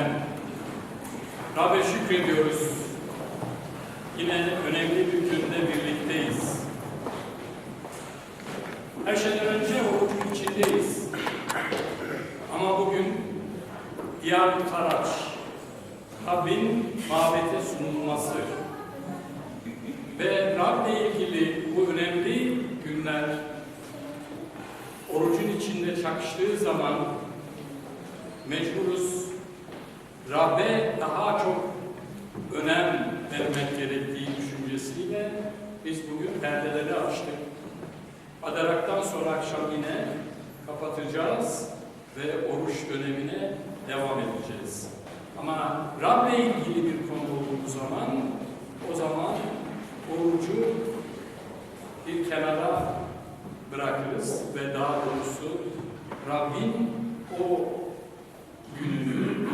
Amen. Rabbe şükrediyoruz. Yine önemli bir günde birlikteyiz. Her şeyden önce orucun içindeyiz. Ama bugün diğer bir taraç, Rabbin mabete sunulması ve Rab'le ilgili bu önemli günler orucun içinde çakıştığı zaman mecburuz Rab'be daha çok önem vermek gerektiği düşüncesiyle biz bugün perdeleri açtık. Adaraktan sonra akşam yine kapatacağız ve oruç dönemine devam edeceğiz. Ama Rab'le ilgili bir konu olduğu zaman o zaman orucu bir kenara bırakırız ve daha doğrusu Rabbin o gününü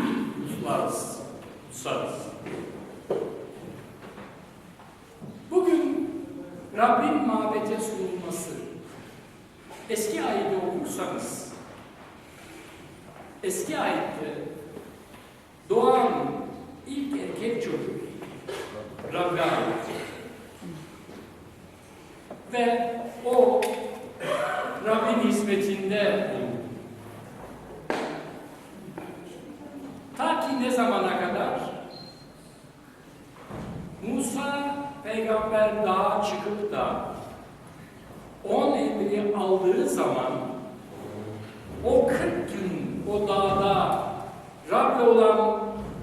kutlarız, kutsarız. Bugün Rabbin mabete sunulması. Eski ayette okursanız, eski ayette doğan ilk erkek çocuk Rabbe. Ve o Rabbin hizmetinde ki ne zamana kadar? Musa peygamber dağa çıkıp da on emri aldığı zaman o 40 gün o dağda Rab'le olan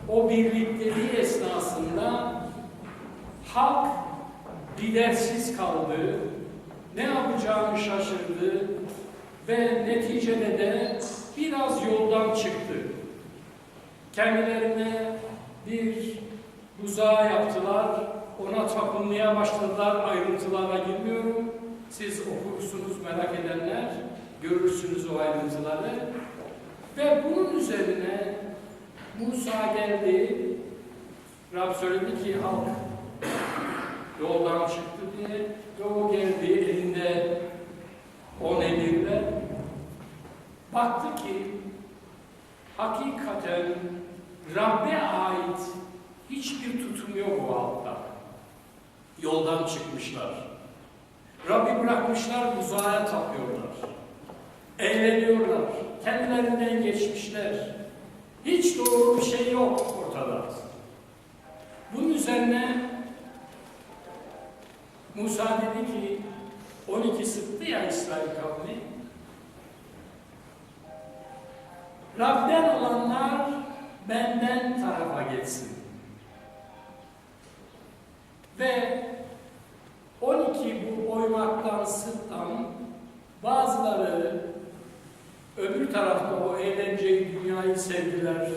o birlikteliği esnasında halk lidersiz kaldı, ne yapacağını şaşırdı ve neticede de biraz yoldan çıktı. Kendilerine bir buzağı yaptılar, ona tapınmaya başladılar, ayrıntılara girmiyorum. Siz okursunuz merak edenler, görürsünüz o ayrıntıları. Ve bunun üzerine Musa geldi, Rab söyledi ki halk yoldan çıktı diye ve o geldi elinde on emirle baktı ki hakikaten Rabbe ait hiçbir tutum yok o halkta. Yoldan çıkmışlar. Rabbi bırakmışlar, buzağa tapıyorlar. Eğleniyorlar. Kendilerinden geçmişler. Hiç doğru bir şey yok ortada. Bunun üzerine Musa dedi ki 12 sıktı ya İsrail kavmi. Rab'den olanlar benden tarafa geçsin. Ve 12 bu oymaktan, sırttan bazıları öbür tarafta o eğlenceyi, dünyayı sevdiler.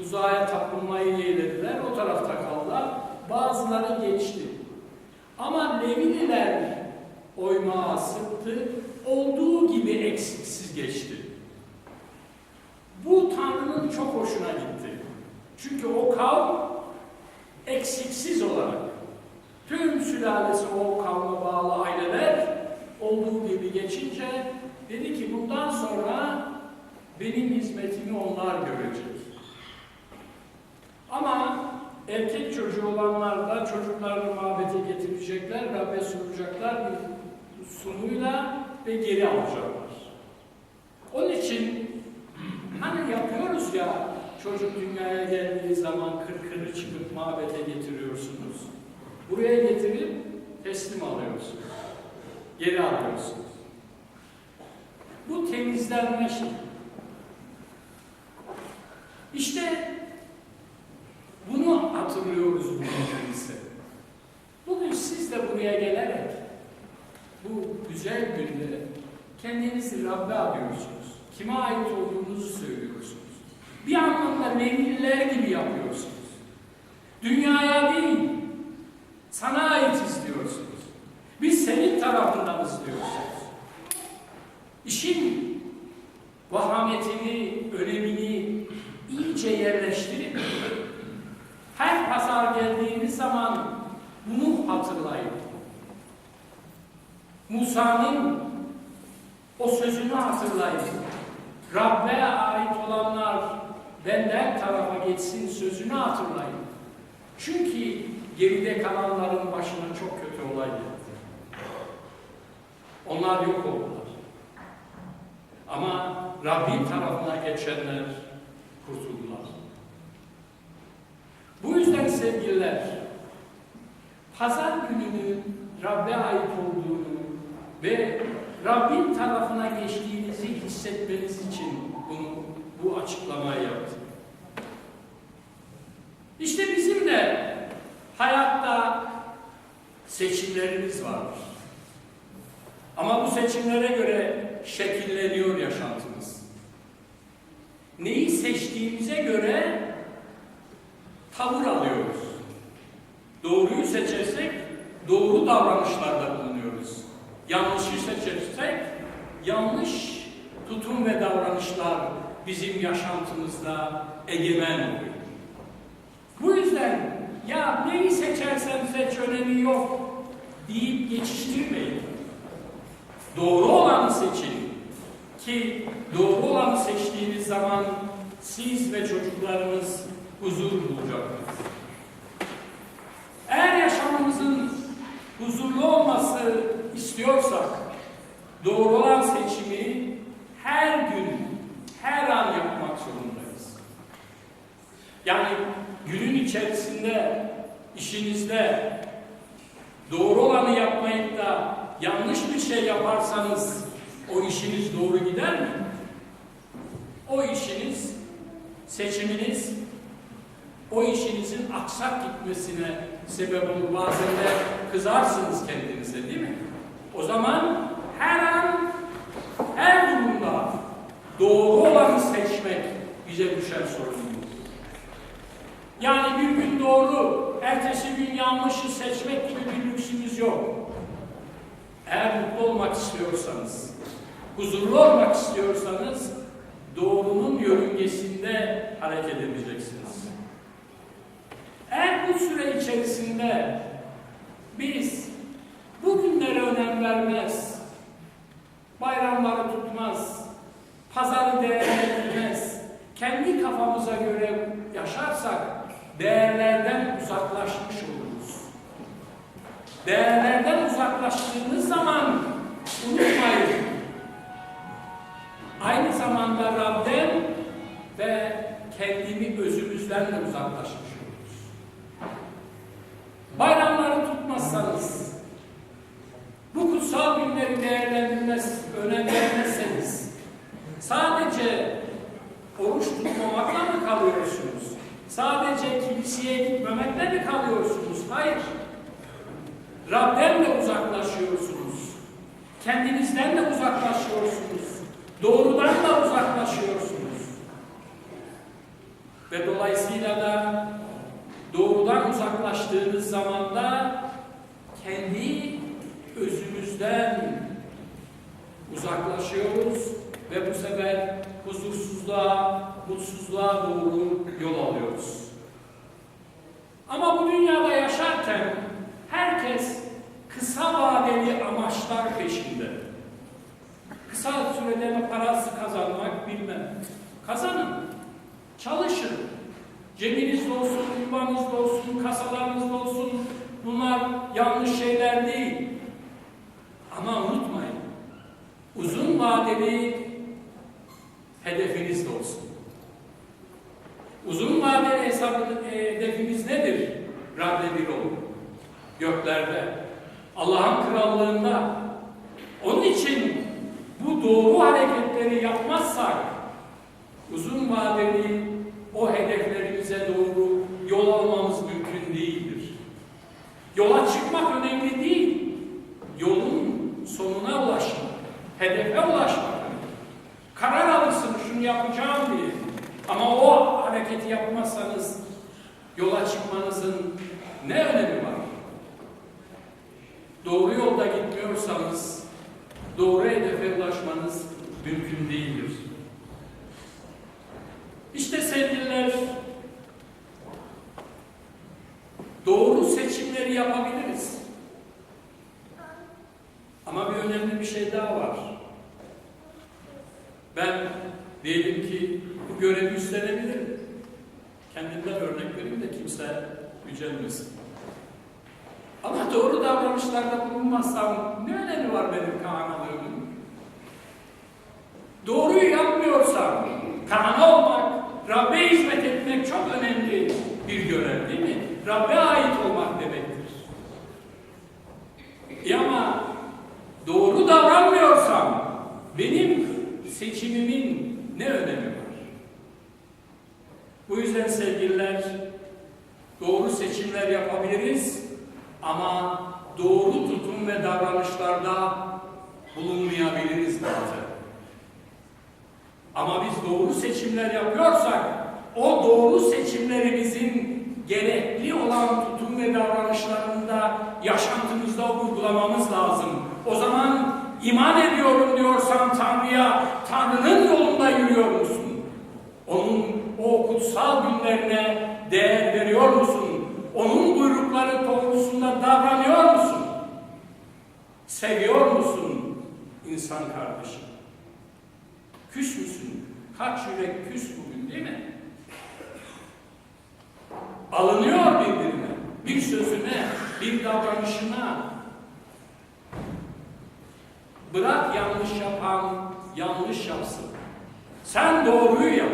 Uzağa tapınmayı yeğlediler. O tarafta kaldılar. Bazıları geçti. Ama Levililer oymağa sıktı. Olduğu gibi eksiksiz geçti. Çok hoşuna gitti. Çünkü o kavm eksiksiz olarak tüm sülalesi o kavme bağlı aileler olduğu gibi geçince dedi ki bundan sonra benim hizmetimi onlar görecek. Ama erkek çocuğu olanlar da çocuklarını mabete getirecekler, Rabbe sunacaklar bir sunuyla ve geri alacaklar. Onun için hani yapıyoruz ya çocuk dünyaya geldiği zaman kırkını çıkıp mabete getiriyorsunuz. Buraya getirip teslim alıyorsunuz. Geri alıyorsunuz. Bu temizlenme şey. İşte bunu hatırlıyoruz bugün ise. Bugün siz de buraya gelerek bu güzel günde kendinizi Rabbe arıyorsunuz. Kime ait olduğunuzu söylüyorsunuz. Bir anlamda Levililer gibi yapıyorsunuz. Dünyaya değil, sana aitiz diyorsunuz. Biz senin tarafındanız diyorsunuz. İşin vahametini, önemini iyice yerleştirip her pazar geldiğiniz zaman bunu hatırlayın. Musa'nın o sözünü hatırlayın. Rabbe ait olanlar benden tarafa geçsin sözünü hatırlayın. Çünkü geride kalanların başına çok kötü olay geldi. Onlar yok oldular. Ama Rabbin tarafına geçenler kurtuldular. Bu yüzden sevgililer, pazar gününün Rabbe ait olduğunu ve Rabbin tarafına geçtiğinizi hissetmeniz için bunu, bu açıklamayı yaptım. İşte bizim de hayatta seçimlerimiz vardır. Ama bu seçimlere göre şekilleniyor yaşantımız. Neyi seçtiğimize göre tavır alıyoruz. Doğruyu seçersek doğru davranışlarda. Yanlışı seçersek yanlış tutum ve davranışlar bizim yaşantımızda egemen oluyor. Bu yüzden ya neyi seçersen seç önemi yok deyip geçiştirmeyin. Doğru olanı seçin. Ki doğru olanı seçtiğiniz zaman siz ve çocuklarınız huzur bulacaktır. Eğer yaşamımızın huzurlu olması istiyorsak doğru olan seçimi her gün, her an yapmak zorundayız. Yani günün içerisinde, işinizde doğru olanı yapmayıp da yanlış bir şey yaparsanız o işiniz doğru gider mi? O işiniz, seçiminiz o işinizin aksak gitmesine sebep olur. Bazen de kızarsınız kendinize değil mi? O zaman her an, her durumda doğru olanı seçmek bize düşen sorumluluk. Yani bir gün doğru, ertesi gün yanlışı seçmek gibi bir lüksümüz yok. Eğer mutlu olmak istiyorsanız, huzurlu olmak istiyorsanız doğrunun yörüngesinde hareket edeceksiniz. Eğer bu süre içerisinde biz bugünlere önem vermez, bayramları tutmaz, pazarı değerlendirmez, kendi kafamıza göre yaşarsak değerlerden uzaklaşmış oluruz. Değerlerden uzaklaştığınız zaman unutmayın. Aynı zamanda Rab'den ve kendimi özümüzden de uzaklaşmış oluruz. Bayramları tutmazsanız, bu günleri değerlendirmez, önem sadece oruç tutmamakla mı kalıyorsunuz? Sadece kiliseye gitmemekle mi kalıyorsunuz? Hayır. Rab'den de uzaklaşıyorsunuz. Kendinizden de uzaklaşıyorsunuz. Doğrudan da uzaklaşıyorsunuz. Ve dolayısıyla da doğrudan uzaklaştığınız zaman da kendi özümüzden uzaklaşıyoruz ve bu sefer huzursuzluğa, mutsuzluğa doğru yol alıyoruz. Ama bu dünyada yaşarken herkes kısa vadeli amaçlar peşinde. Kısa sürede parası kazanmak bilmem. Kazanın. Çalışın. Cebinizde olsun, yuvanızda olsun, kasalarınızda olsun. Bunlar yanlış şeyler değil. Ama unutmayın. Uzun vadeli hedefiniz de olsun. Uzun vadeli hesabı, e, hedefimiz nedir? Rabbe bir olun. Göklerde. Allah'ın krallığında. Onun için bu doğru hareketleri yapmazsak uzun vadeli o hedeflerimize doğru yol almamız mümkün değildir. Yola çıkmak önemli ulaşmak. Karar alırsın şunu yapacağım diye. Ama o hareketi yapmazsanız yola çıkmanızın ne önemi var? Doğru yolda gitmiyorsanız doğru hedefe ulaşmanız mümkün değildir. İşte sevgililer doğru seçimleri yapabiliriz. Ama bir önemli bir şey daha var. Ben diyelim ki bu görevi üstlenebilirim. Kendimden örnek vereyim de kimse gücenmesin. Ama doğru davranışlarda bulunmazsam ne önemi var benim kahanalığımın? Doğruyu yapmıyorsam, kahana olmak, Rabbe hizmet etmek çok önemli bir görev değil mi? Rabbe ait olmak demektir. E ama doğru davranmıyorsam benim seçimimin ne önemi var? Bu sevgililer doğru seçimler yapabiliriz ama doğru tutum ve davranışlarda bulunmayabiliriz bazen. Ama biz doğru seçimler yapıyorsak o doğru seçimlerimizin gerekli olan tutum ve davranışlarında yaşantımızda uygulamamız lazım. O zaman iman ediyorum diyorsan Tanrı'ya, Tanrı'nın yolunda yürüyor musun? Onun o kutsal günlerine değer veriyor musun? Onun buyrukları doğrultusunda davranıyor musun? Seviyor musun insan kardeşim? Küs müsün? Kaç yürek küs bugün değil mi? Alınıyor birbirine. Bir sözüne, bir davranışına. Bırak yanlış yapan yanlış yapsın. Sen doğruyu yap.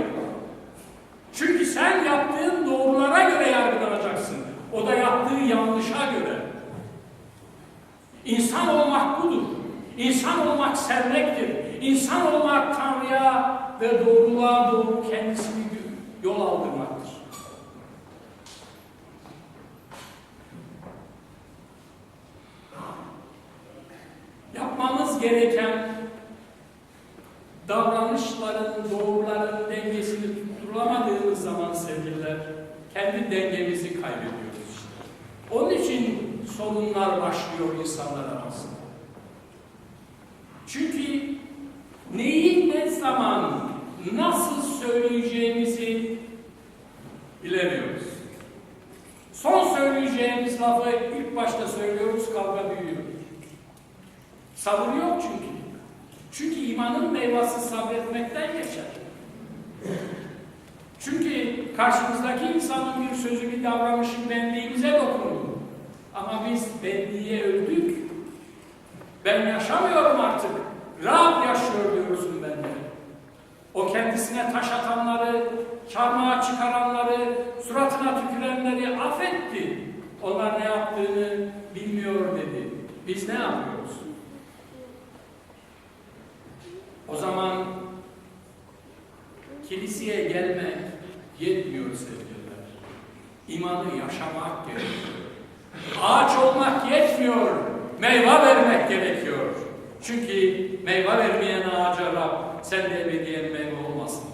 Sen yaptığın doğrulara göre yargılanacaksın. O da yaptığı yanlışa göre. İnsan olmak budur. İnsan olmak sevmektir. İnsan olmak Tanrı'ya ve doğruluğa doğru kendisini yol aldırmaktır. Yapmamız gereken davranışların, doğruların dengesini tutturamadığımız zaman sevgililer, kendi dengemizi kaybediyoruz. Onun için sorunlar başlıyor insanlar arasında. Çünkü neyi ne zaman nasıl söyleyeceğimizi bilemiyoruz. Son söyleyeceğimiz lafı ilk başta söylüyoruz, kavga büyüyor. Sabır yok çünkü. Çünkü imanın meyvesi sabretmekten geçer. Çünkü karşımızdaki insanın bir sözü, bir davranışı benliğimize dokundu. Ama biz benliğe öldük. Ben yaşamıyorum artık. Rab yaşıyor diyorsun bende. O kendisine taş atanları, çarmıha çıkaranları, suratına tükürenleri affetti. Onlar ne yaptığını bilmiyor dedi. Biz ne yapıyoruz? O zaman kiliseye gelmek yetmiyor sevgililer. İmanı yaşamak gerekiyor. Ağaç olmak yetmiyor. Meyve vermek gerekiyor. Çünkü meyve vermeyen ağaca Rab sen de ebediyen meyve olmasın.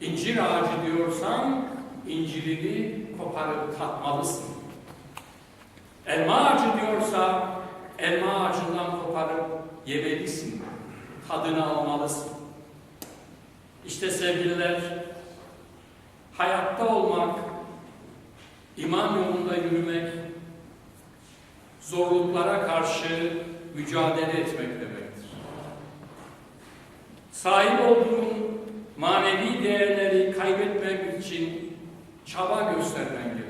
İncir ağacı diyorsan incirini koparıp tatmalısın. Elma ağacı diyorsa elma ağacından koparıp yemelisin. Tadını almalısın. İşte sevgililer hayatta olmak, iman yolunda yürümek, zorluklara karşı mücadele etmek demektir. Sahip olduğun manevi değerleri kaybetmek için çaba göstermen gerekiyor.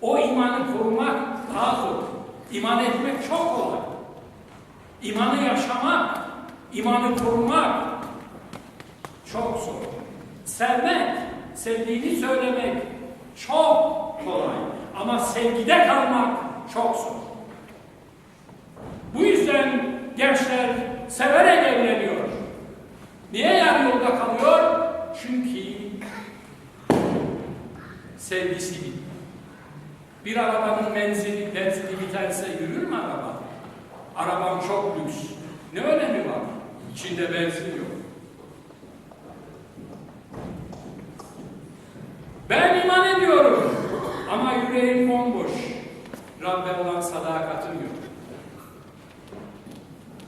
O imanı korumak daha zor. İman etmek çok kolay. İmanı yaşamak, imanı korumak çok zor. Sevmek, sevdiğini söylemek çok kolay. Ama sevgide kalmak çok zor. Bu yüzden gençler severek evleniyor. Niye yarı yolda kalıyor? Çünkü sevgisi bitti. Bir arabanın menzili, benzini biterse yürür mü araba? Arabam çok lüks. Ne önemi var? İçinde benzin yok. Ben iman ediyorum. Yüreğim bomboş. Rabbe olan sadakatim yok.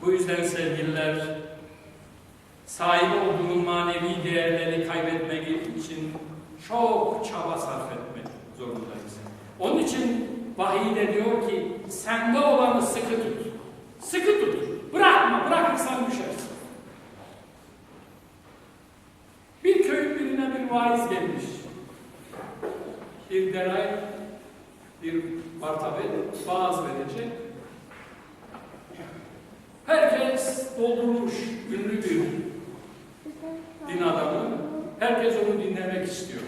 Bu yüzden sevgililer, sahip olduğun manevi değerleri kaybetmek için çok çaba sarf etmek zorundayız. Onun için vahiyde diyor ki, sende olanı sıkı tut. Sıkı tut. Bırakma, bırakırsan düşersin. vaiz gelmiş. Bir deray, bir martabe vaaz verecek. Herkes doldurmuş, ünlü bir din adamı. Herkes onu dinlemek istiyor.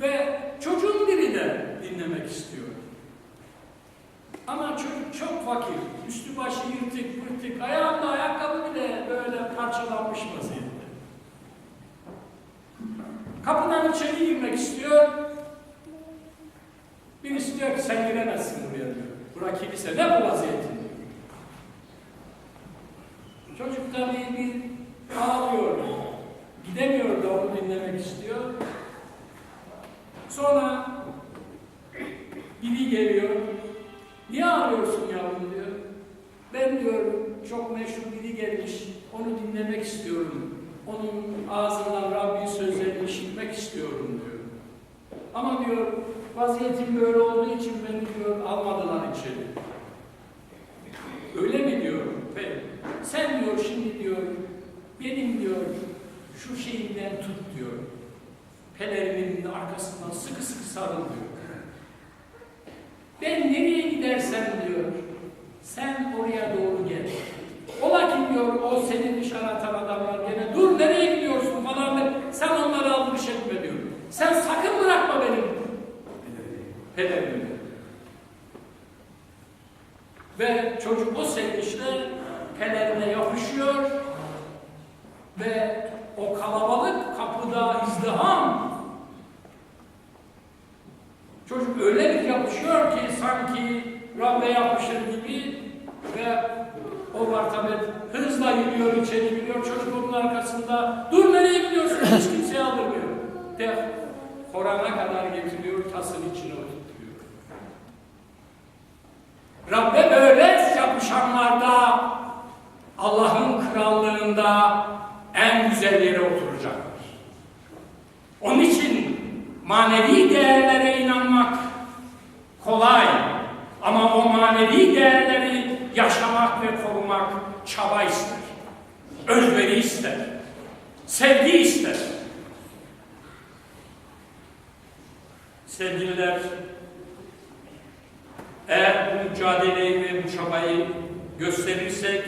Ve çocuğun biri de dinlemek istiyor. Ama çocuk çok fakir. Üstü başı yırtık pırtık. Ayağında ayakkabı bile böyle parçalanmış vaziyette. Kapıdan içeri girmek istiyor. Birisi diyor ki sen giremezsin buraya diyor. Bura kilise. Ne bu vaziyetin diyor. Çocuk tabii bir ağlıyor. Gidemiyor da onu dinlemek istiyor. Sonra biri geliyor. Niye ağlıyorsun yavrum diyor. Ben diyor çok meşhur biri gelmiş. Onu dinlemek istiyorum. Onun ağzından Rabbi sözlerini işitmek istiyorum diyor. Ama diyor vaziyetim böyle olduğu için beni diyor almadılar içeri. Öyle mi diyor? Peki. Sen diyor şimdi diyor benim diyor şu şeyimden tut diyor. Pelerinin arkasından sıkı sıkı sarıl diyor. Ben nereye gidersem diyor, sen oraya doğru gel. Ola ki diyor, o seni dışarı atan adamlar gene, dur nereye gidiyorsun falan der. Sen onları almış etme diyor. Sen sakın bırakma benim pederimi. Ve çocuk o sevinçle pelerine yapışıyor ve o kalabalık kapıda izdiham Çocuk öyle bir yapışıyor ki sanki Rabbe yapışır gibi ve o martabet hızla yürüyor, içeri giriyor. Çocuk onun arkasında dur nereye gidiyorsun? Hiç kimseye aldırmıyor. De Koran'a kadar getiriyor, tasın içine oturtuyor. Rabbe böyle yapışanlarda Allah'ın krallığında en güzel yere oturacaktır. Onun için manevi değerlere inanmak kolay ama o manevi değerleri yaşamak ve korumak çaba ister. Özveri ister. Sevgi ister. Sevgililer, eğer bu mücadeleyi ve bu çabayı gösterirsek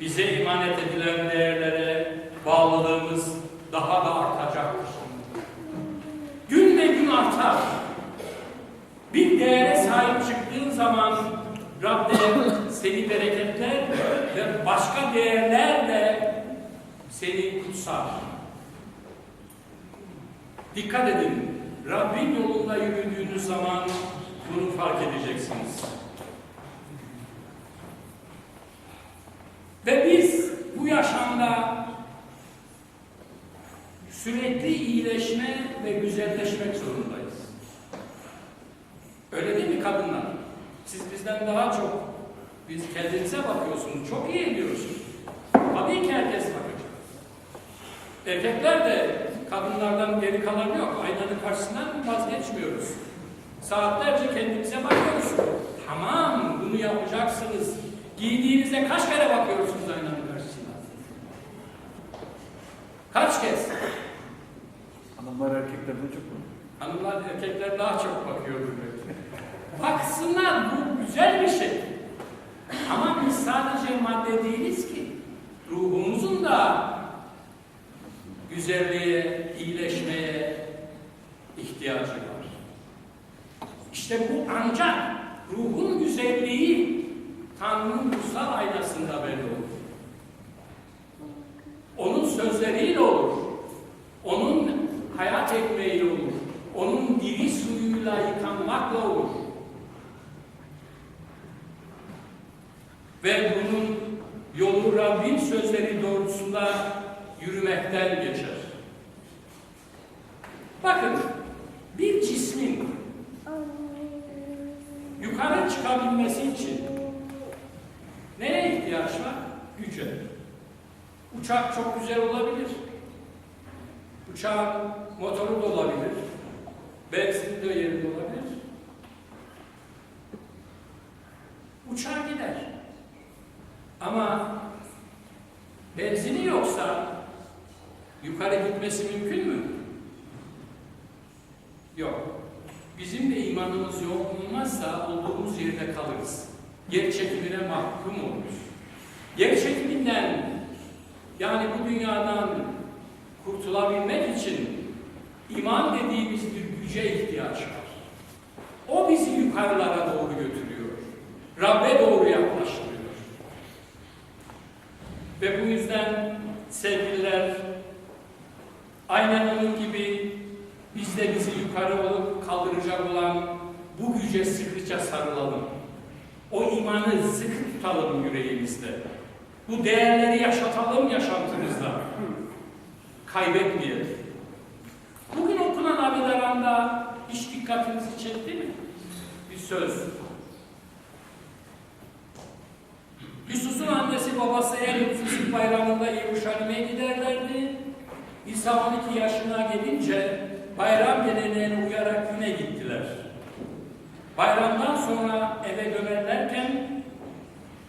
bize emanet edilen değerlere bağlılığımız daha da artacaktır gün ve gün artar. Bir değere sahip çıktığın zaman Rabbe seni bereketler ve başka değerler de seni kutsar. Dikkat edin. Rabbin yolunda yürüdüğünüz zaman bunu fark edeceksiniz. Ve biz bu yaşamda sürekli iyileşme ve güzelleşmek zorundayız. Öyle değil mi kadınlar? Siz bizden daha çok, biz kendinize bakıyorsunuz, çok iyi ediyorsunuz. Tabii ki herkes bakacak. Erkekler de kadınlardan geri kalan yok. Aynanın karşısından vazgeçmiyoruz. Saatlerce kendimize bakıyoruz. Tamam, bunu yapacaksınız. Giydiğinizde kaç kere bakıyorsunuz aynanın karşısına? Kaç kez? Hanımlar erkeklerden çok mu? Hanımlar erkekler daha çok belki. Baksınlar bu güzel bir şey. Ama biz sadece madde değiliz ki. Ruhumuzun da güzelliğe, iyileşmeye ihtiyacı var. İşte bu ancak ruhun güzelliği Tanrı'nın ruhsal aynasında belli olur. Onun sözleriyle olur. Onun hayat ekmeğiyle olur. Onun diri suyuyla yıkanmakla olur. Ve bunun yolu Rabbin sözleri doğrultusunda yürümekten geçer. Bakın, bir cismin yukarı çıkabilmesi için neye ihtiyaç var? Güce. Uçak çok güzel olabilir. Uçağın motoru da olabilir. Benzin de yerinde olabilir. Uçağa gider. Ama benzini yoksa yukarı gitmesi mümkün mü? Yok. Bizim de imanımız yok olmazsa olduğumuz yerde kalırız. Yer çekimine mahkum oluruz. Yer çekiminden yani bu dünyadan kurtulabilmek için iman dediğimiz bir güce ihtiyaç var. O bizi yukarılara doğru götürüyor. Rabbe doğru yaklaştırıyor. Ve bu yüzden sevgililer aynen onun gibi biz de bizi yukarı olup kaldıracak olan bu güce sıkıca sarılalım. O imanı sıkı tutalım yüreğimizde. Bu değerleri yaşatalım yaşantımızda. Kaybetmeyelim. Bugün okunan abileranda hiç dikkatinizi çekti mi? Bir söz. Yusuf'un annesi babası el Fısık bayramında Yeruşalim'e giderlerdi. İsa 12 yaşına gelince bayram geleneğine uyarak yine gittiler. Bayramdan sonra eve dönerlerken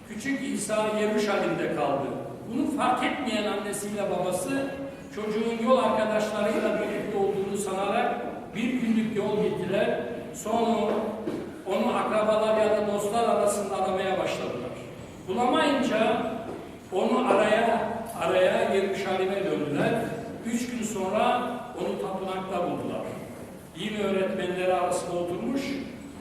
küçük İsa Yeruşalim'de kaldı. Bunu fark etmeyen annesiyle babası çocuğun yol arkadaşlarıyla birlikte olduğunu sanarak bir günlük yol gittiler. Sonra onu akrabalar ya da dostlar arasında aramaya başladılar. Bulamayınca onu araya araya Yeruşalim'e döndüler. Üç gün sonra onu tapınakta buldular. Din öğretmenleri arasında oturmuş,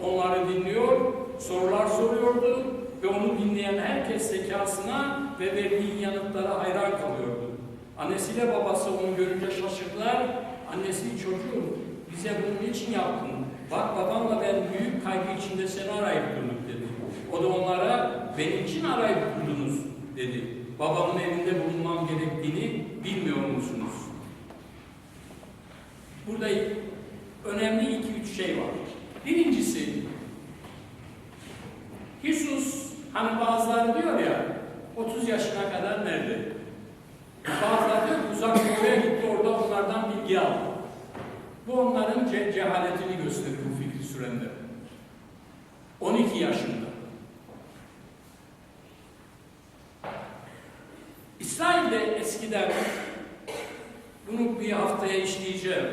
onları dinliyor, sorular soruyordu ve onu dinleyen herkes zekasına ve verdiği yanıtlara hayran kalıyordu. Annesiyle babası onu görünce şaşırdılar. Annesi çocuğum bize bunu niçin yaptın? Bak babamla ben büyük kaygı içinde seni arayıp durduk dedi. O da onlara benim için arayıp durdunuz dedi. Babamın evinde bulunmam gerektiğini bilmiyor musunuz? Burada önemli iki üç şey var. Birincisi, Hisus, hani bazıları diyor ya, 30 yaşına kadar nerede? Bazıları diyor uzak doğuya gitti, orada onlardan bilgi aldı. Bu onların ce cehaletini gösterir bu fikri sürende. 12 yaşında. İsrail'de eskiden bunu bir haftaya işleyeceğim.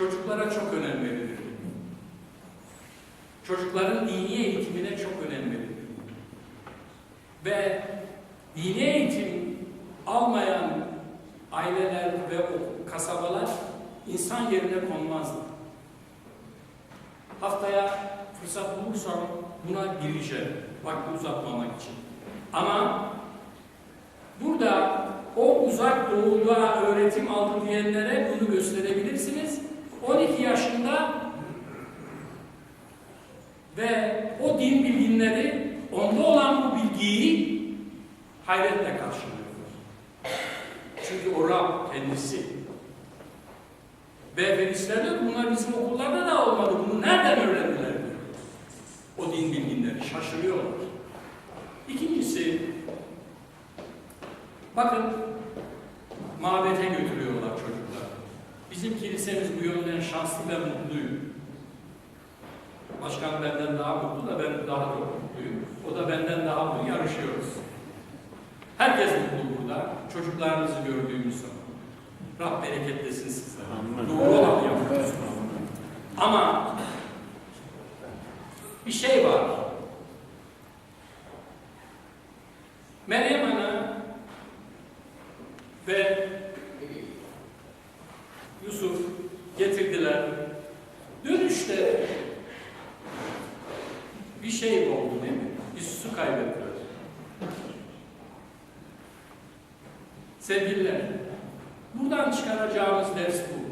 Çocuklara çok önem verilir. Çocukların dini eğitimine çok önem verilir. Ve dini eğitim almayan aileler ve kasabalar insan yerine konmazdı. Haftaya fırsat bulursam buna gireceğim. Vakti uzatmamak için. Ama burada o uzak doğuda öğretim aldı diyenlere bunu gösterebilirsiniz. 12 yaşında ve o din bilginleri onda olan bu bilgiyi hayretle karşılıyorlar. Çünkü o Rab kendisi. Ve ki, bunlar bizim okullarda da olmadı. Bunu nereden öğrendiler? O din bilginleri şaşırıyorlar. İkincisi, bakın mabete götürüyorlar çocuklar. Bizim kilisemiz bu yönden şanslı ve mutluyum. Başkan benden daha mutlu da ben daha çok mutluyum. O da benden daha mutlu. Yarışıyoruz. Herkes mutlu burada. Çocuklarınızı gördüğümüz zaman. Rab bereketlesin size. Doğru olan yapıyorsunuz. Ama bir şey var. Meryem Ana ve Yusuf getirdiler. Dönüşte bir şey oldu değil mi? Bir su kaybettiler. Sevgililer, buradan çıkaracağımız ders bu.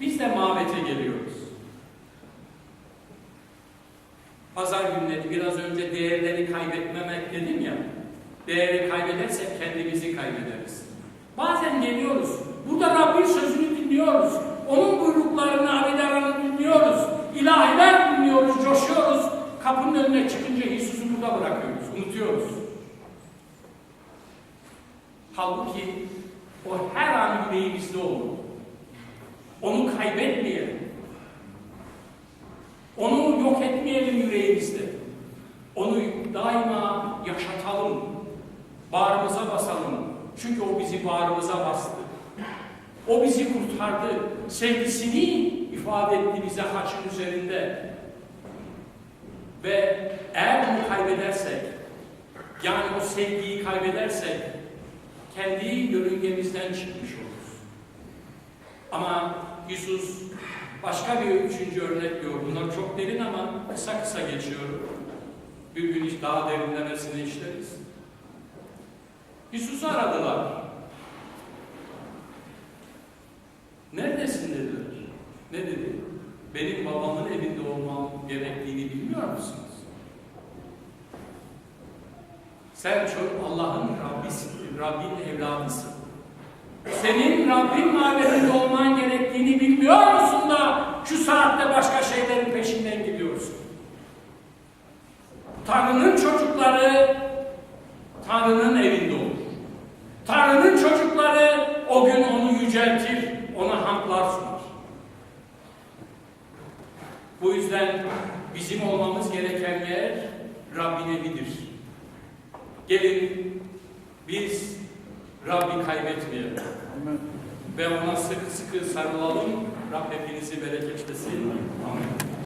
Biz de mabete geliyoruz. Pazar günleri biraz önce değerleri kaybetmemek dedim ya. Değeri kaybedersek kendimizi kaybederiz. Bazen geliyoruz. Burada Rabbin sözünü dinliyoruz. Onun buyruklarını, abidaranı dinliyoruz. İlahiler dinliyoruz, coşuyoruz. Kapının önüne çıkınca Yesus'u burada bırakıyoruz, unutuyoruz. Halbuki o her an yüreğimizde olur. Onu kaybetmeyelim. Onu yok etmeyelim yüreğimizde. Onu daima yaşatalım. Bağrımıza basalım. Çünkü o bizi bağrımıza bastı. O bizi kurtardı. Sevgisini ifade etti bize haçın üzerinde. Ve eğer bunu kaybedersek, yani o sevgiyi kaybedersek, kendi yörüngemizden çıkmış oluruz. Ama Yusuf başka bir üçüncü örnek diyor. Bunlar çok derin ama kısa kısa geçiyorum. Bir gün daha derinlemesine işleriz. Yusuf'u aradılar. Neredesin dediler. Ne dedi? Benim babamın evinde olmam gerektiğini bilmiyor musunuz? Sen çok Allah'ın Rabbisin, Rabbin evladısın. Senin Rabbin mabedinde olman gerektiğini bilmiyor musun da şu saatte başka şeylerin peşinden gidiyorsun? Tanrı'nın çocukları Tanrı'nın evinde olur. Tanrı'nın çocukları o gün onu yüceltir, ona hamdlar sunar. Bu yüzden bizim olmamız gereken yer Rabbin evidir. Gelin biz Rabbi kaybetmeyelim Amen. ve ona sıkı sıkı sarılalım. Rab hepinizi bereketlesin. Amin.